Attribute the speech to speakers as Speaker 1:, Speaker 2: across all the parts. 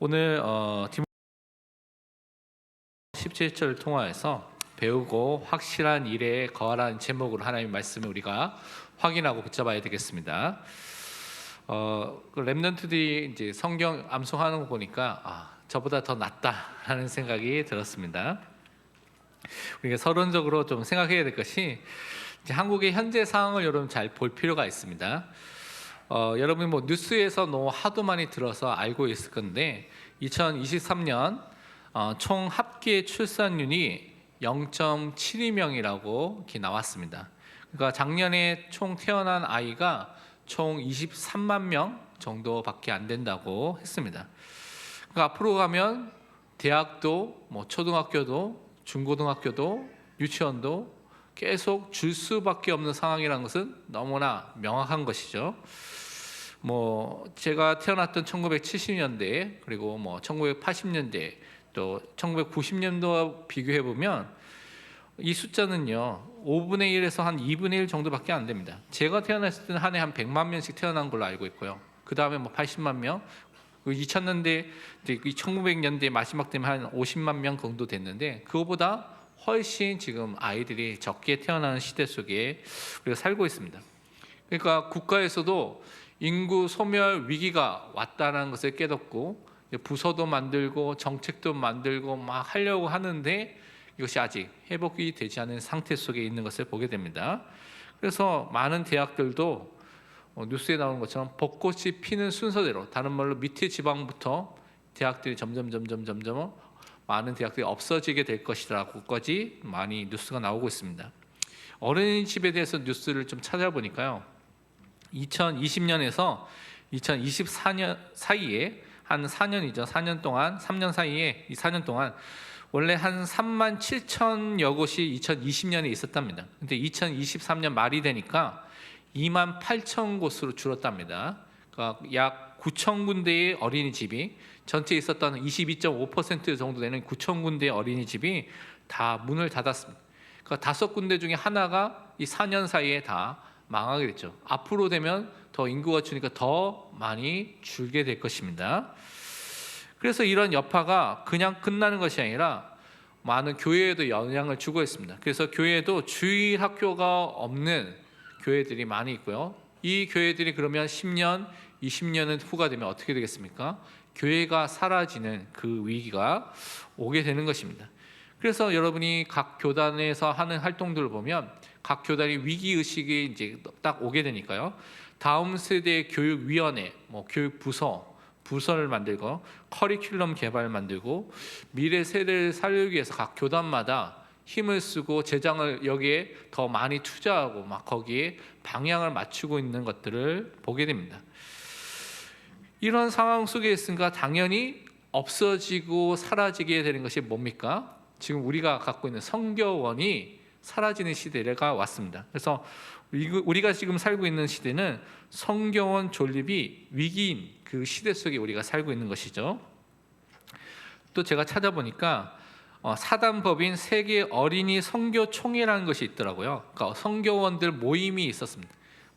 Speaker 1: 오늘 어, 디모 17절을 통하여서 배우고 확실한 일에 거하라는 제목으로 하나님의 말씀을 우리가 확인하고 붙잡아야 되겠습니다. 어, 그 랩런트들이 이제 성경 암송하는 거 보니까 아, 저보다 더 낫다라는 생각이 들었습니다. 우리가 서론적으로 좀 생각해야 될 것이 한국의 현재 상황을 여러분 잘 볼 필요가 있습니다. 어, 여러분 뭐 뉴스에서 너무 하도 많이 들어서 알고 있을 건데 2023년 어, 총 합계 출산율이 0.72명이라고 이렇게 나왔습니다. 그러니까 작년에 총 태어난 아이가 총 23만 명 정도밖에 안 된다고 했습니다. 그러니까 앞으로 가면 대학도 뭐 초등학교도 중고등학교도 유치원도 계속 줄 수밖에 없는 상황이라는 것은 너무나 명확한 것이죠. 뭐 제가 태어났던 1970년대 그리고 뭐 1980년대 또 1990년도와 비교해 보면 이 숫자는요 5분의 1에서 한 2분의 1 정도밖에 안 됩니다. 제가 태어났을 때는 한 해 한 100만 명씩 태어난 걸로 알고 있고요. 그 다음에 뭐 80만 명, 2000년대, 1900년대 마지막 되면 한 50만 명 정도 됐는데 그거보다 훨씬 지금 아이들이 적게 태어나는 시대 속에 우리가 살고 있습니다. 그러니까 국가에서도 인구 소멸 위기가 왔다는 것을 깨닫고 부서도 만들고 정책도 만들고 막 하려고 하는데 이것이 아직 회복이 되지 않은 상태 속에 있는 것을 보게 됩니다. 그래서 많은 대학들도 어, 뉴스에 나오는 것처럼 벚꽃이 피는 순서대로 다른 말로 밑에 지방부터 대학들이 점점 점점 점점 많은 대학들이 없어지게 될 것이라고까지 많이 뉴스가 나오고 있습니다. 어린이집에 대해서 뉴스를 좀 찾아보니까요. 2020년에서 2024년 사이에 한 4년이죠. 4년 동안 3년 사이에 이 4년 동안 원래 한 3만 7천여 곳이 2020년에 있었답니다. 근데 2023년 말이 되니까 2만 8천 곳으로 줄었답니다. 그러니까 약 9천 군데의 어린이집이 전체에 있었던 22.5% 정도 되는 9천 군데의 어린이집이 다 문을 닫았습니다. 그러니까 다섯 군데 중에 하나가 이 4년 사이에 다 망하게 됐죠. 앞으로 되면 더 인구가 주니까 더 많이 줄게 될 것입니다. 그래서 이런 여파가 그냥 끝나는 것이 아니라 많은 교회에도 영향을 주고 있습니다. 그래서 교회에도 주일 학교가 없는 교회들이 많이 있고요. 이 교회들이 그러면 10년, 20년은 후가 되면 어떻게 되겠습니까? 교회가 사라지는 그 위기가 오게 되는 것입니다. 그래서 여러분이 각 교단에서 하는 활동들을 보면 각 교단이 위기 의식이 이제 딱 오게 되니까요. 다음 세대 교육위원회, 뭐 교육 부서, 부서를 만들고 커리큘럼 개발 만들고 미래 세대를 살리기 위해서 각 교단마다 힘을 쓰고 재장을 여기에 더 많이 투자하고 막 거기에 방향을 맞추고 있는 것들을 보게 됩니다. 이런 상황 속에 있으니까 당연히 없어지고 사라지게 되는 것이 뭡니까? 지금 우리가 갖고 있는 성교원이 사라지는 시대가 왔습니다. 그래서 우리가 지금 살고 있는 시대는 성교원 존립이 위기인 그 시대 속에 우리가 살고 있는 것이죠. 또 제가 찾아보니까 어, 사단법인 세계 어린이 성교 총회라는 것이 있더라고요. 그러니까 성교원들 모임이 있었습니다.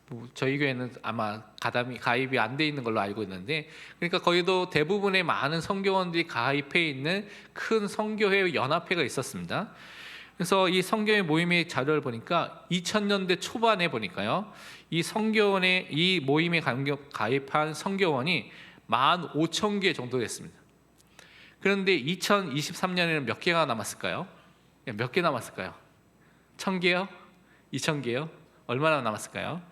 Speaker 1: 뭐 저희 교회는 아마 가담이 가입이 안 돼 있는 걸로 알고 있는데, 그러니까 거기도 대부분의 많은 성교원들이 가입해 있는 큰 성교회 연합회가 있었습니다. 그래서 이 성교회 모임의 자료를 보니까 2000년대 초반에 보니까요, 이 성교원의 이 모임에 가입한 성교원이 15,000개 정도 됐습니다. 그런데 2023년에는 몇 개가 남았을까요? 몇 개 남았을까요? 1000개요? 2000개요? 얼마나 남았을까요?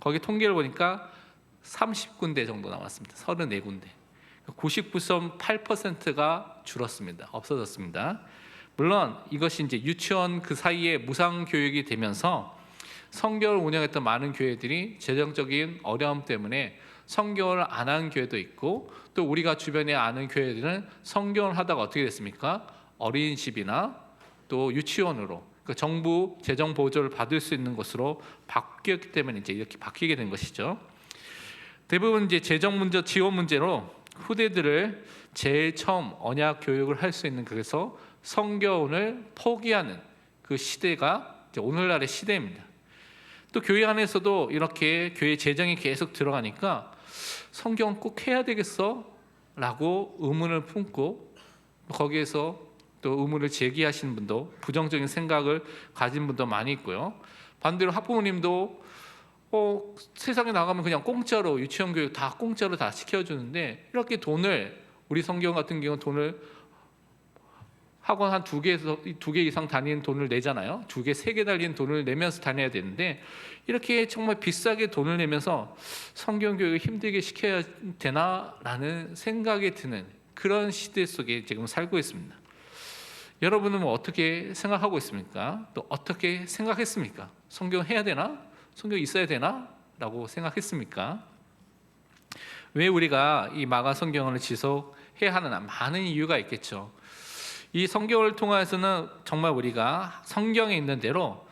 Speaker 1: 거기 통계를 보니까 30군데 정도 남았습니다. 34군데. 99.8%가 줄었습니다. 없어졌습니다. 물론 이것이 이제 유치원 그 사이에 무상 교육이 되면서 성교를 운영했던 많은 교회들이 재정적인 어려움 때문에 성교를 안 한 교회도 있고 또 우리가 주변에 아는 교회들은 성교를 하다가 어떻게 됐습니까? 어린이집이나 또 유치원으로 그 정부 재정 보조를 받을 수 있는 것으로 바뀌었기 때문에 이제 이렇게 바뀌게 된 것이죠. 대부분 이제 재정 문제, 지원 문제로 후대들을 제일 처음 언약 교육을 할 수 있는 그래서 성교원을 포기하는 그 시대가 오늘날의 시대입니다. 또 교회 안에서도 이렇게 교회 재정이 계속 들어가니까 성경 꼭 해야 되겠어? 라고 의문을 품고 거기에서 또 의문을 제기하시는 분도 부정적인 생각을 가진 분도 많이 있고요. 반대로 학부모님도 어, 세상에 나가면 그냥 공짜로 유치원 교육 다 공짜로 다 시켜주는데 이렇게 돈을 우리 성경 같은 경우 는 돈을 학원 한 두 개에서 두 개 이상 다니는 돈을 내잖아요. 두 개, 세 개 달리는 돈을 내면서 다녀야 되는데 이렇게 정말 비싸게 돈을 내면서 성경 교육을 힘들게 시켜야 되나라는 생각이 드는 그런 시대 속에 지금 살고 있습니다. 여러분은 뭐 어떻게 생각하고 있습니까? 또 어떻게 생각했습니까? 성경 해야 되나? 성경 있어야 되나? 라고 생각했습니까? 왜 우리가 이 마가 성경을 지속해야 하느냐? 많은 이유가 있겠죠. 이 성경을 통해서는 정말 우리가 성경에 있는 대로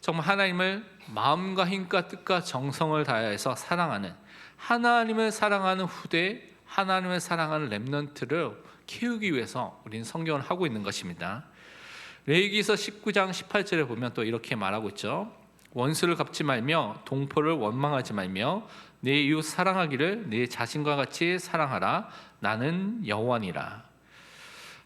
Speaker 1: 정말 하나님을 마음과 힘과 뜻과 정성을 다해서 사랑하는 하나님을 사랑하는 후대, 하나님을 사랑하는 렘넌트를 키우기 위해서 우리는 성경을 하고 있는 것입니다. 레위기서 19장 18절에 보면 또 이렇게 말하고 있죠. 원수를 갚지 말며 동포를 원망하지 말며 내 이웃 사랑하기를 내 자신과 같이 사랑하라. 나는 여호와니라.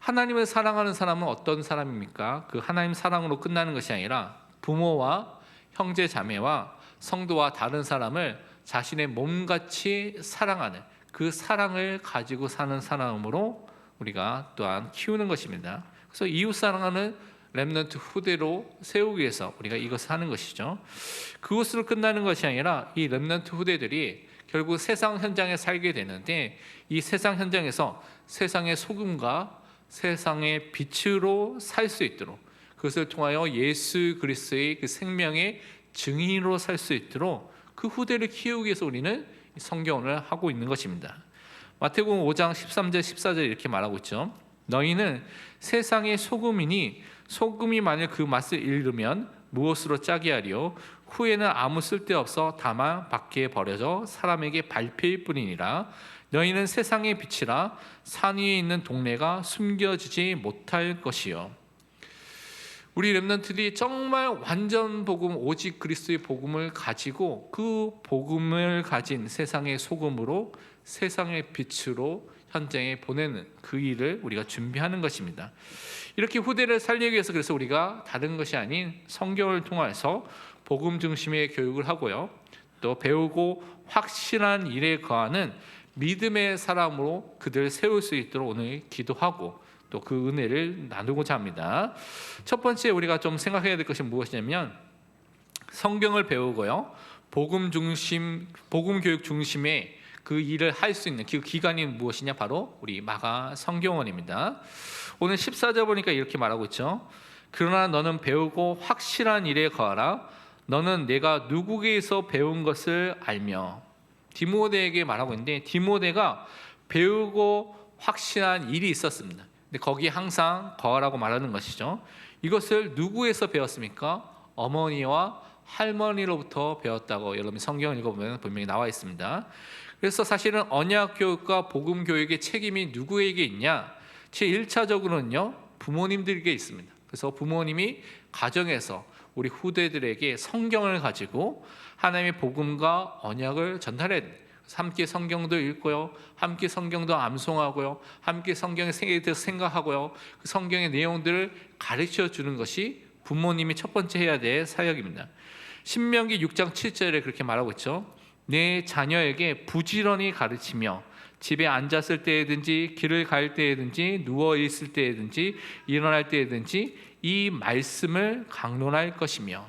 Speaker 1: 하나님을 사랑하는 사람은 어떤 사람입니까? 그 하나님 사랑으로 끝나는 것이 아니라 부모와 형제 자매와 성도와 다른 사람을 자신의 몸같이 사랑하는 그 사랑을 가지고 사는 사람으로 우리가 또한 키우는 것입니다. 그래서 이웃 사랑하는 렘넌트 후대로 세우기 위해서 우리가 이것을 하는 것이죠. 그것으로 끝나는 것이 아니라 이 렘넌트 후대들이 결국 세상 현장에 살게 되는데 이 세상 현장에서 세상의 소금과 세상의 빛으로 살 수 있도록 그것을 통하여 예수 그리스도의 그 생명의 증인으로 살 수 있도록 그 후대를 키우기 위해서 우리는 성경을 하고 있는 것입니다. 마태복음 5장 13절 14절 이렇게 말하고 있죠. 너희는 세상의 소금이니 소금이 만일 그 맛을 잃으면 무엇으로 짜게 하리요 후에는 아무 쓸데없어 다만 밖에 버려져 사람에게 밟힐 뿐이니라 너희는 세상의 빛이라 산 위에 있는 동네가 숨겨지지 못할 것이요 우리 렘넌트들이 정말 완전 복음 오직 그리스도의 복음을 가지고 그 복음을 가진 세상의 소금으로 세상의 빛으로 현장에 보내는 그 일을 우리가 준비하는 것입니다. 이렇게 후대를 살리기 위해서 그래서 우리가 다른 것이 아닌 성경을 통해서 복음 중심의 교육을 하고요. 또 배우고 확실한 일에 거하는 믿음의 사람으로 그들 세울 수 있도록 오늘 기도하고 또 그 은혜를 나누고자 합니다. 첫 번째 우리가 좀 생각해야 될 것이 무엇이냐면 성경을 배우고요. 복음 중심 복음 교육 중심의 그 일을 할 수 있는 그 기관이 무엇이냐 바로 우리 마가 성경원입니다. 오늘 14절 보니까 이렇게 말하고 있죠. 그러나 너는 배우고 확실한 일에 거하라. 너는 내가 누구에게서 배운 것을 알며 디모데에게 말하고 있는데 디모데가 배우고 확실한 일이 있었습니다. 근데 거기에 항상 거하라고 말하는 것이죠. 이것을 누구에서 배웠습니까? 어머니와 할머니로부터 배웠다고 여러분 성경 읽어보면 분명히 나와 있습니다. 그래서 사실은 언약 교육과 복음 교육의 책임이 누구에게 있냐? 제 1차적으로는요. 부모님들에게 있습니다. 그래서 부모님이 가정에서 우리 후대들에게 성경을 가지고 하나님의 복음과 언약을 전달해야 돼요. 함께 성경도 읽고요. 함께 성경도 암송하고요. 함께 성경의 생각에 대해서 생각하고요. 그 성경의 내용들을 가르쳐 주는 것이 부모님이 첫 번째 해야 될 사역입니다. 신명기 6장 7절에 그렇게 말하고 있죠. 내 자녀에게 부지런히 가르치며 집에 앉았을 때든지 길을 갈 때든지 누워 있을 때든지 일어날 때든지 이 말씀을 강론할 것이며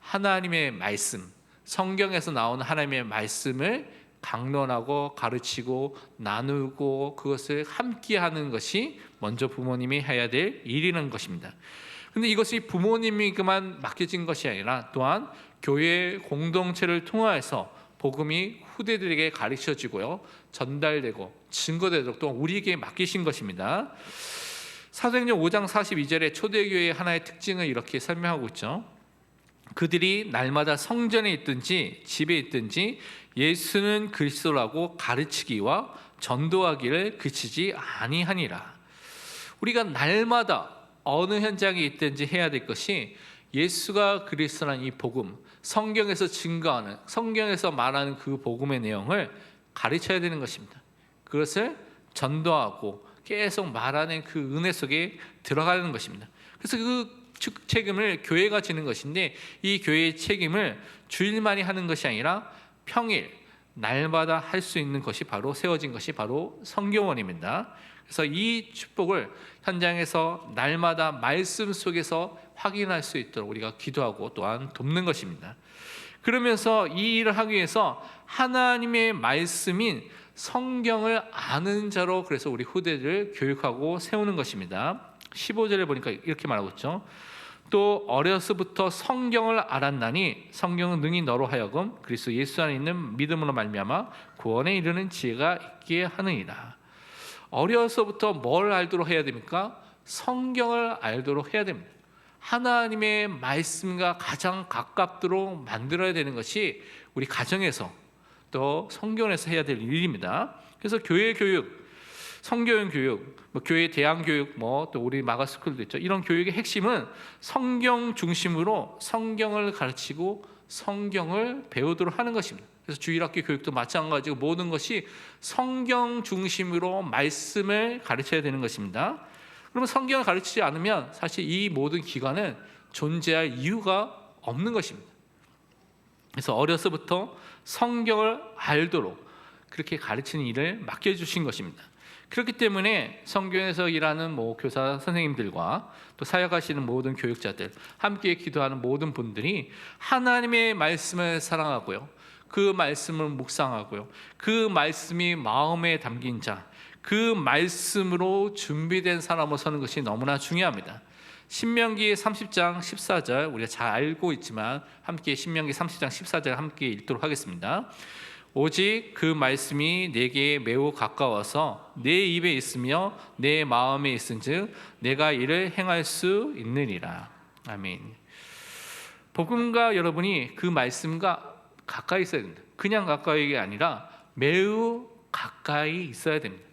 Speaker 1: 하나님의 말씀 성경에서 나오는 하나님의 말씀을 강론하고 가르치고 나누고 그것을 함께 하는 것이 먼저 부모님이 해야 될 일이라는 것입니다. 근데 이것이 부모님이 그만 맡겨진 것이 아니라 또한 교회 공동체를 통하여서 복음이 후대들에게 가르쳐지고요 전달되고 증거되도록 또 우리에게 맡기신 것입니다. 사도행전 5장 42절에 초대교회의 하나의 특징을 이렇게 설명하고 있죠. 그들이 날마다 성전에 있든지 집에 있든지 예수는 그리스도라고 가르치기와 전도하기를 그치지 아니하니라. 우리가 날마다 어느 현장에 있든지 해야 될 것이 예수가 그리스도라는 이 복음, 성경에서 증거하는 성경에서 말하는 그 복음의 내용을 가르쳐야 되는 것입니다. 그것을 전도하고 계속 말하는 그 은혜 속에 들어가는 것입니다. 그래서 그 축- 책임을 교회가 지는 것인데 이 교회의 책임을 주일만이 하는 것이 아니라 평일 날마다 할 수 있는 것이 바로 세워진 것이 바로 성경원입니다. 그래서 이 축복을 현장에서 날마다 말씀 속에서 확인할 수 있도록 우리가 기도하고 또한 돕는 것입니다. 그러면서 이 일을 하기 위해서 하나님의 말씀인 성경을 아는 자로 그래서 우리 후대들을 교육하고 세우는 것입니다. 15절에 보니까 이렇게 말하고 있죠. 또 어려서부터 성경을 알았나니 성경은 능히 너로 하여금 그리스도 예수 안에 있는 믿음으로 말미암아 구원에 이르는 지혜가 있게 하느니라. 어려서부터 뭘 알도록 해야 됩니까? 성경을 알도록 해야 됩니다. 하나님의 말씀과 가장 가깝도록 만들어야 되는 것이 우리 가정에서 또 성경에서 해야 될 일입니다. 그래서 교회 교육, 성경 교육, 뭐 교회 대학 교육, 뭐 또 우리 마가스쿨도 있죠. 이런 교육의 핵심은 성경 중심으로 성경을 가르치고 성경을 배우도록 하는 것입니다. 그래서 주일학교 교육도 마찬가지고 모든 것이 성경 중심으로 말씀을 가르쳐야 되는 것입니다. 그러면 성경을 가르치지 않으면 사실 이 모든 기관은 존재할 이유가 없는 것입니다. 그래서 어려서부터 성경을 알도록 그렇게 가르치는 일을 맡겨주신 것입니다. 그렇기 때문에 성경에서 일하는 뭐 교사 선생님들과 또 사역하시는 모든 교육자들 함께 기도하는 모든 분들이 하나님의 말씀을 사랑하고요. 그 말씀을 묵상하고요. 그 말씀이 마음에 담긴 자, 그 말씀으로 준비된 사람으로 서는 것이 너무나 중요합니다. 신명기 30장 14절 우리가 잘 알고 있지만 함께 신명기 30장 14절 함께 읽도록 하겠습니다. 오직 그 말씀이 내게 매우 가까워서 내 입에 있으며 내 마음에 있은즉 내가 이를 행할 수 있느니라. 아멘. 복음과 여러분이 그 말씀과 가까이 있어야 됩니다. 그냥 가까이가 아니라 매우 가까이 있어야 됩니다.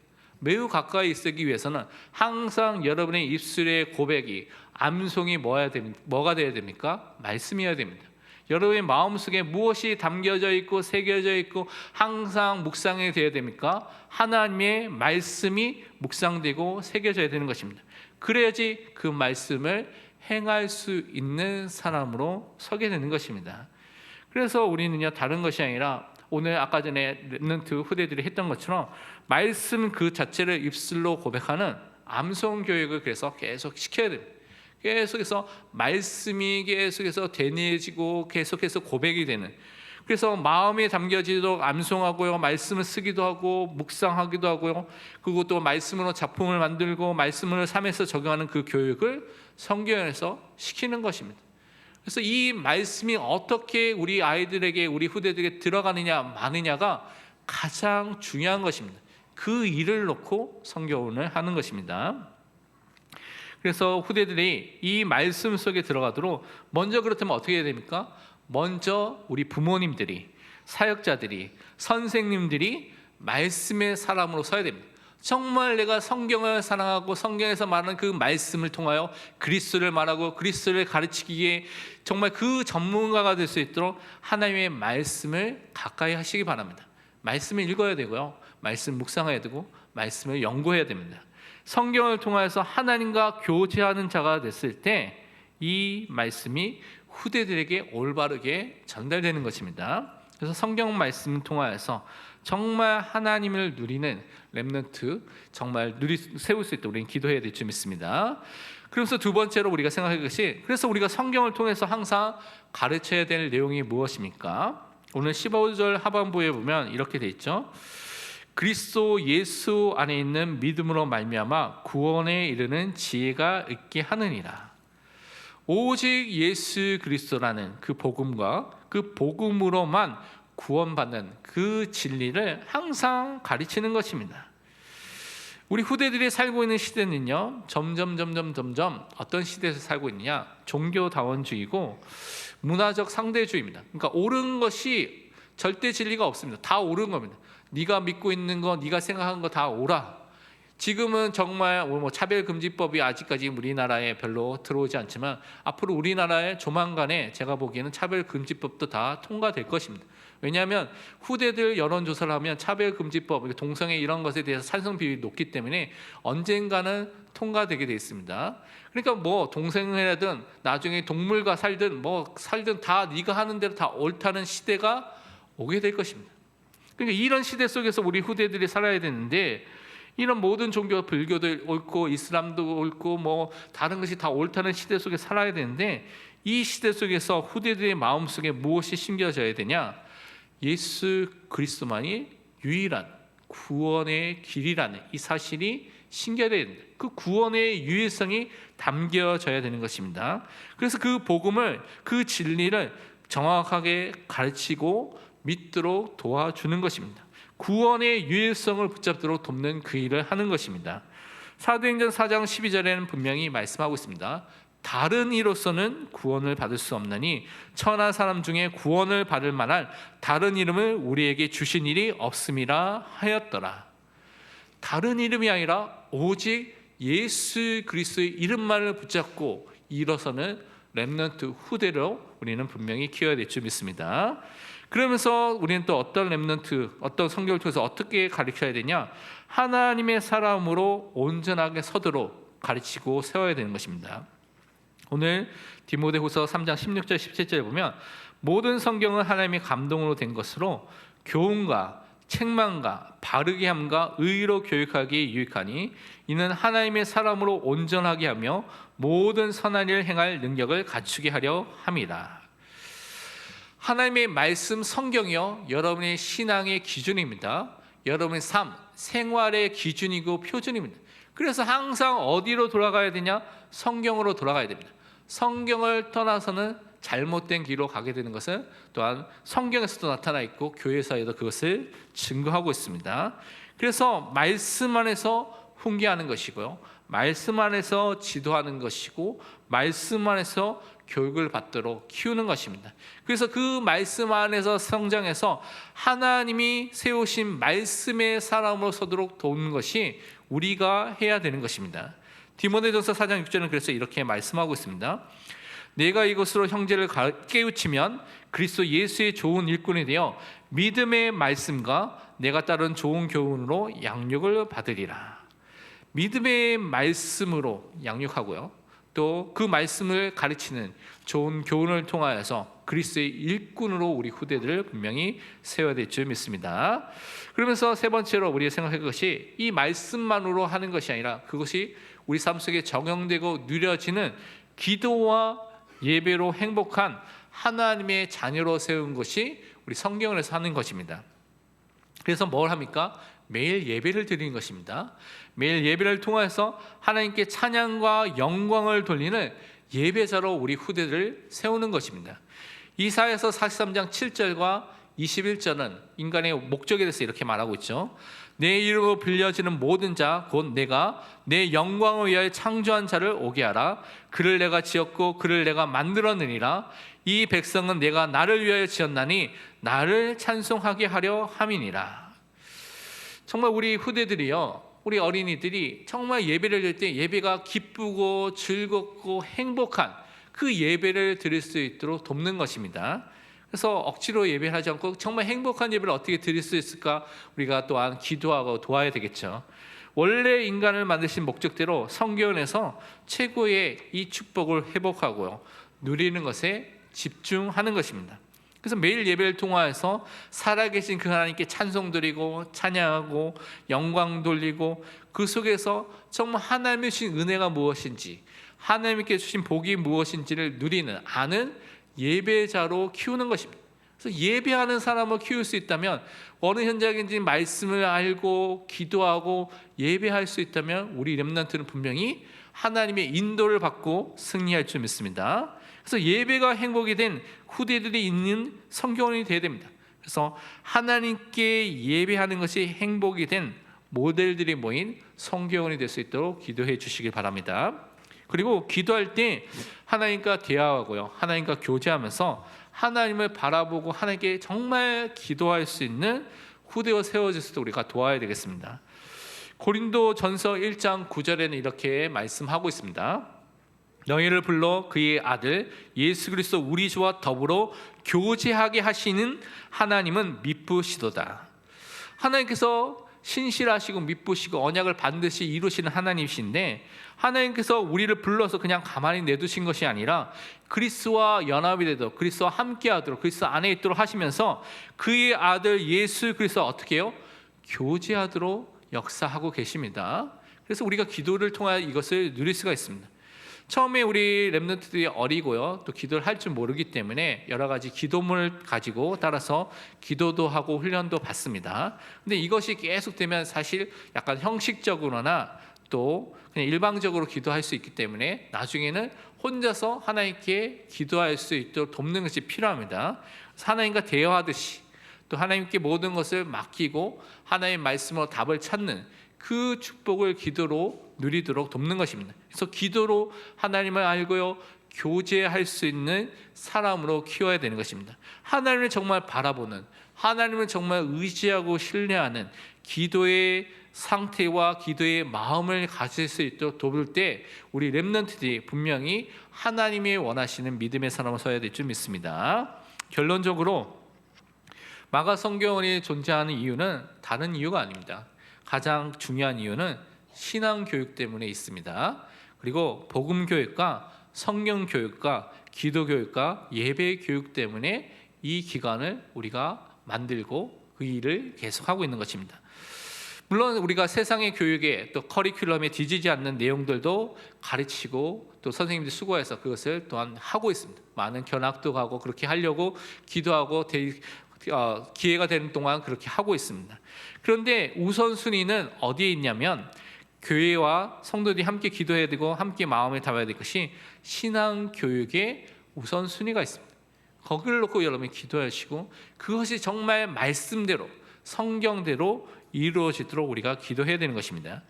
Speaker 1: 매우 가까이 있기 위해서는 항상 여러분의 입술의 고백이 암송이 뭐야 됩니까? 뭐가 돼야 됩니까? 말씀이어야 됩니다. 여러분의 마음속에 무엇이 담겨져 있고 새겨져 있고 항상 묵상이 되어야 됩니까? 하나님의 말씀이 묵상되고 새겨져야 되는 것입니다. 그래야지 그 말씀을 행할 수 있는 사람으로 서게 되는 것입니다. 그래서 우리는요 다른 것이 아니라 오늘 아까 전에 랩런트 후대들이 했던 것처럼 말씀 그 자체를 입술로 고백하는 암송 교육을 그래서 계속 시켜야 됩니다. 계속해서 말씀이 계속해서 되뇌지고 계속해서 고백이 되는 그래서 마음에 담겨지도록 암송하고요 말씀을 쓰기도 하고 묵상하기도 하고요 그리고 또 말씀으로 작품을 만들고 말씀을 삶에서 적용하는 그 교육을 성경에서 시키는 것입니다. 그래서 이 말씀이 어떻게 우리 아이들에게 우리 후대들에게 들어가느냐 마느냐가 가장 중요한 것입니다. 그 일을 놓고 성경을 하는 것입니다. 그래서 후대들이 이 말씀 속에 들어가도록 먼저 그렇다면 어떻게 해야 됩니까? 먼저 우리 부모님들이 사역자들이 선생님들이 말씀의 사람으로 서야 됩니다. 정말 내가 성경을 사랑하고 성경에서 말하는 그 말씀을 통하여 그리스도를 말하고 그리스도를 가르치기에 정말 그 전문가가 될 수 있도록 하나님의 말씀을 가까이 하시기 바랍니다. 말씀을 읽어야 되고요. 말씀 묵상해야 되고 말씀을 연구해야 됩니다. 성경을 통해서 하나님과 교제하는 자가 됐을 때 이 말씀이 후대들에게 올바르게 전달되는 것입니다. 그래서 성경 말씀 통하여서 정말 하나님을 누리는 렘넌트 정말 누리 세울 수 있도록 우리는 기도해야 될 줄 믿습니다. 그래서 두 번째로 우리가 생각할 것이 그래서 우리가 성경을 통해서 항상 가르쳐야 될 내용이 무엇입니까? 오늘 15절 하반부에 보면 이렇게 돼 있죠. 그리스도 예수 안에 있는 믿음으로 말미암아 구원에 이르는 지혜가 있게 하느니라. 오직 예수 그리스도라는 그 복음과 그 복음으로만 구원받는 그 진리를 항상 가르치는 것입니다. 우리 후대들이 살고 있는 시대는요, 점점 점점 점점 어떤 시대에서 살고 있느냐? 종교다원주의고 문화적 상대주의입니다. 그러니까 옳은 것이 절대 진리가 없습니다. 다 옳은 겁니다. 네가 믿고 있는 거, 네가 생각한 거다 옳아. 지금은 정말 뭐 차별금지법이 아직까지 우리나라에 별로 들어오지 않지만 앞으로 우리나라에 조만간에 제가 보기에는 차별금지법도 다 통과될 것입니다. 왜냐하면 후대들 여론조사를 하면 차별금지법, 동성애 이런 것에 대해서 찬성 비율이 높기 때문에 언젠가는 통과되게 돼 있습니다. 그러니까 뭐 동성애든 나중에 동물과 살든 뭐 살든 다 네가 하는 대로 다 옳다는 시대가 오게 될 것입니다. 그러니까 이런 시대 속에서 우리 후대들이 살아야 되는데 이런 모든 종교 불교도 옳고 이슬람도 옳고 뭐 다른 것이 다 옳다는 시대 속에 살아야 되는데 이 시대 속에서 후대들의 마음 속에 무엇이 심겨져야 되냐? 예수 그리스도만이 유일한 구원의 길이라는 이 사실이 심겨야 된다. 그 구원의 유일성이 담겨져야 되는 것입니다. 그래서 그 복음을 그 진리를 정확하게 가르치고 믿도록 도와주는 것입니다. 구원의 유일성을 붙잡도록 돕는 그 일을 하는 것입니다. 사도행전 4장 12절에는 분명히 말씀하고 있습니다. 다른 이로서는 구원을 받을 수 없나니 천하 사람 중에 구원을 받을 만한 다른 이름을 우리에게 주신 일이 없음이라 하였더라. 다른 이름이 아니라 오직 예수 그리스도의 이름만을 붙잡고 일어서는 렘넌트 후대로 우리는 분명히 키워야 될 줄 믿습니다. 그러면서 우리는 또 어떤 렘넌트, 어떤 성경을 통해서 어떻게 가르쳐야 되냐? 하나님의 사람으로 온전하게 서도록 가르치고 세워야 되는 것입니다. 오늘 디모데후서 3장 16절 17절에 보면 모든 성경은 하나님의 감동으로 된 것으로 교훈과 책망과 바르게 함과 의로 교육하기에 유익하니 이는 하나님의 사람으로 온전하게 하며 모든 선한 일을 행할 능력을 갖추게 하려 함이라. 하나님의 말씀 성경이요 여러분의 신앙의 기준입니다. 여러분의 삶, 생활의 기준이고 표준입니다. 그래서 항상 어디로 돌아가야 되냐? 성경으로 돌아가야 됩니다. 성경을 떠나서는 잘못된 길로 가게 되는 것은 또한 성경에서도 나타나 있고 교회사에도 그것을 증거하고 있습니다. 그래서 말씀 안에서 훈계하는 것이고요. 말씀 안에서 지도하는 것이고 말씀 안에서 교육을 받도록 키우는 것입니다. 그래서 그 말씀 안에서 성장해서 하나님이 세우신 말씀의 사람으로 서도록 도우는 것이 우리가 해야 되는 것입니다. 디모데전서 4장 6절은 그래서 이렇게 말씀하고 있습니다. 내가 이것으로 형제를 깨우치면 그리스도 예수의 좋은 일꾼이 되어 믿음의 말씀과 내가 따른 좋은 교훈으로 양육을 받으리라. 믿음의 말씀으로 양육하고요. 또 그 말씀을 가르치는 좋은 교훈을 통하여서 그리스도의 일꾼으로 우리 후대들을 분명히 세워야 될 줄 믿습니다. 그러면서 세 번째로 우리가 생각할 것이 이 말씀만으로 하는 것이 아니라 그것이 우리 삶 속에 적용되고 누려지는 기도와 예배로 행복한 하나님의 자녀로 세운 것이 우리 성경에서 하는 것입니다. 그래서 뭘 합니까? 매일 예배를 드리는 것입니다. 매일 예배를 통해서 하나님께 찬양과 영광을 돌리는 예배자로 우리 후대를 세우는 것입니다. 이사에서 43장 7절과 21절은 인간의 목적에 대해서 이렇게 말하고 있죠. 내 이름으로 빌려지는 모든 자 곧 내가 내 영광을 위하여 창조한 자를 오게 하라 그를 내가 지었고 그를 내가 만들었느니라 이 백성은 내가 나를 위하여 지었나니 나를 찬송하게 하려 함이니라 정말 우리 후대들이요 우리 어린이들이 정말 예배를 드릴 때 예배가 기쁘고 즐겁고 행복한 그 예배를 드릴 수 있도록 돕는 것입니다. 그래서 억지로 예배를 하지 않고 정말 행복한 예배를 어떻게 드릴 수 있을까 우리가 또한 기도하고 도와야 되겠죠. 원래 인간을 만드신 목적대로 성경에서 최고의 이 축복을 회복하고요. 누리는 것에 집중하는 것입니다. 그래서 매일 예배를 통하여서 살아계신 그 하나님께 찬송 드리고 찬양하고 영광 돌리고 그 속에서 정말 하나님의 주신 은혜가 무엇인지 하나님께 주신 복이 무엇인지를 누리는 아는 예배자로 키우는 것입니다. 그래서 예배하는 사람을 키울 수 있다면 어느 현장인지 말씀을 알고 기도하고 예배할 수 있다면 우리 렘넌트는 분명히 하나님의 인도를 받고 승리할 줄 믿습니다. 그래서 예배가 행복이 된 후대들이 있는 성경이 되어야 됩니다. 그래서 하나님께 예배하는 것이 행복이 된 모델들이 모인 성경원이 될 수 있도록 기도해 주시길 바랍니다. 그리고 기도할 때 하나님과 대화하고요. 하나님과 교제하면서 하나님을 바라보고 하나님께 정말 기도할 수 있는 후대가 세워질 수 있도록 우리가 도와야 되겠습니다. 고린도 전서 1장 9절에는 이렇게 말씀하고 있습니다. 너희를 불러 그의 아들 예수 그리스도 우리 주와 더불어 교제하게 하시는 하나님은 미쁘시도다. 하나님께서 신실하시고 미쁘시고 언약을 반드시 이루시는 하나님이신데 하나님께서 우리를 불러서 그냥 가만히 내두신 것이 아니라 그리스와 연합이 되도록 그리스와 함께하도록 그리스 안에 있도록 하시면서 그의 아들 예수 그리스도 어떻게 해요? 교제하도록 역사하고 계십니다. 그래서 우리가 기도를 통하여 이것을 누릴 수가 있습니다. 처음에 우리 렘넌트들이 어리고요. 또 기도를 할 줄 모르기 때문에 여러 가지 기도문을 가지고 따라서 기도도 하고 훈련도 받습니다. 근데 이것이 계속되면 사실 약간 형식적으로나 또 그냥 일방적으로 기도할 수 있기 때문에 나중에는 혼자서 하나님께 기도할 수 있도록 돕는 것이 필요합니다. 하나님과 대화하듯이 또 하나님께 모든 것을 맡기고 하나님의 말씀으로 답을 찾는 그 축복을 기도로 누리도록 돕는 것입니다. 그래서 기도로 하나님을 알고요 교제할 수 있는 사람으로 키워야 되는 것입니다. 하나님을 정말 바라보는 하나님을 정말 의지하고 신뢰하는 기도의 상태와 기도의 마음을 가질 수 있도록 돕을 때 우리 렘넌트들이 분명히 하나님이 원하시는 믿음의 사람을 서야 될 줄 믿습니다. 결론적으로 마가 성경원이 존재하는 이유는 다른 이유가 아닙니다. 가장 중요한 이유는 신앙 교육 때문에 있습니다. 그리고 복음 교육과 성경 교육과 기도 교육과 예배 교육 때문에 이 기관을 우리가 만들고 그 일을 계속하고 있는 것입니다. 물론 우리가 세상의 교육에 또 커리큘럼에 뒤지지 않는 내용들도 가르치고 또 선생님들이 수고해서 그것을 또한 하고 있습니다. 많은 견학도 가고 그렇게 하려고 기도하고 대- 어, 기회가 되는 동안 그렇게 하고 있습니다. 그런데 우선순위는 어디에 있냐면 교회와 성도들이 함께 기도해야 되고 함께 마음을 담아야 될 것이 신앙 교육의 우선 순위가 있습니다. 거기를 놓고 여러분이 기도하시고 그것이 정말 말씀대로 성경대로 이루어지도록 우리가 기도해야 되는 것입니다.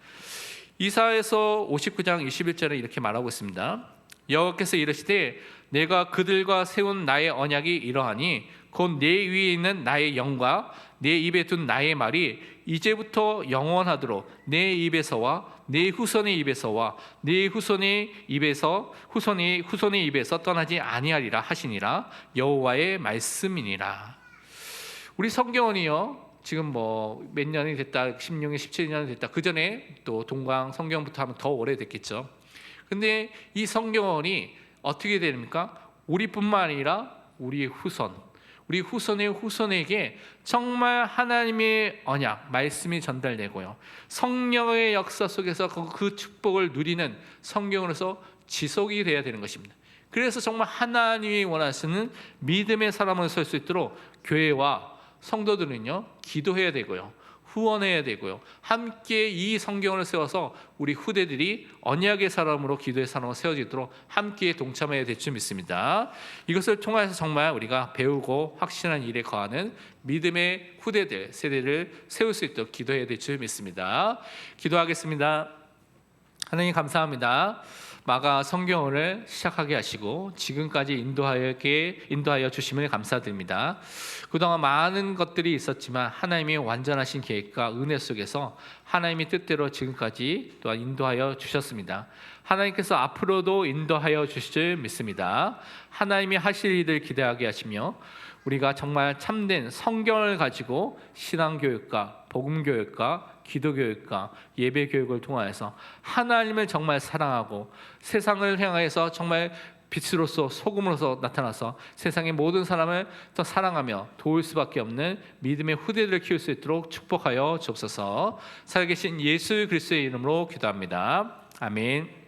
Speaker 1: 이사에서 59장 21절에 이렇게 말하고 있습니다. 여호와께서 이르시되 내가 그들과 세운 나의 언약이 이러하니 곧 내 위에 있는 나의 영과 내 입에 둔 나의 말이 이제부터 영원하도록 내 입에서와 내 후손의 입에서와 내 후손의 입에서 후손의 후손의 입에서 떠나지 아니하리라 하시니라 여호와의 말씀이니라. 우리 성경원이요. 지금 뭐 몇 년이 됐다, 16년, 17년이 됐다. 그 전에 또 동강 성경부터 하면 더 오래됐겠죠. 근데 이 성경원이 어떻게 됩니까? 우리뿐만 아니라 우리의 후손, 우리 후손의 후손에게 정말 하나님의 언약, 말씀이 전달되고요. 성령의 역사 속에서 그- 그 축복을 누리는 성경으로서 지속이 돼야 되는 것입니다. 그래서 정말 하나님이 원하시는 믿음의 사람을 설 수 있도록 교회와 성도들은요 기도해야 되고요 후원해야 되고요 함께 이 성경을 세워서 우리 후대들이 언약의 사람으로 기도의 사람으로 세워지도록 함께 동참해야 될 줄 믿습니다. 이것을 통해서 정말 우리가 배우고 확신한 일에 거하는 믿음의 후대들 세대를 세울 수 있도록 기도해야 될 줄 믿습니다. 기도하겠습니다. 하나님 감사합니다. 마가 성경을 시작하게 하시고 지금까지 인도하여 인도하여 주심을 감사드립니다. 그동안 많은 것들이 있었지만 하나님의 완전하신 계획과 은혜 속에서 하나님의 뜻대로 지금까지 또한 인도하여 주셨습니다. 하나님께서 앞으로도 인도하여 주실 믿습니다. 하나님이 하실 일을 기대하게 하시며 우리가 정말 참된 성경을 가지고 신앙 교육과 복음 교육과 기도 교육과 예배 교육을 통하여서 하나님을 정말 사랑하고 세상을 향해서 정말 빛으로서 소금으로서 나타나서 세상의 모든 사람을 더 사랑하며 도울 수밖에 없는 믿음의 후대들을 키울 수 있도록 축복하여 주옵소서. 살아계신 예수 그리스도의 이름으로 기도합니다. 아멘.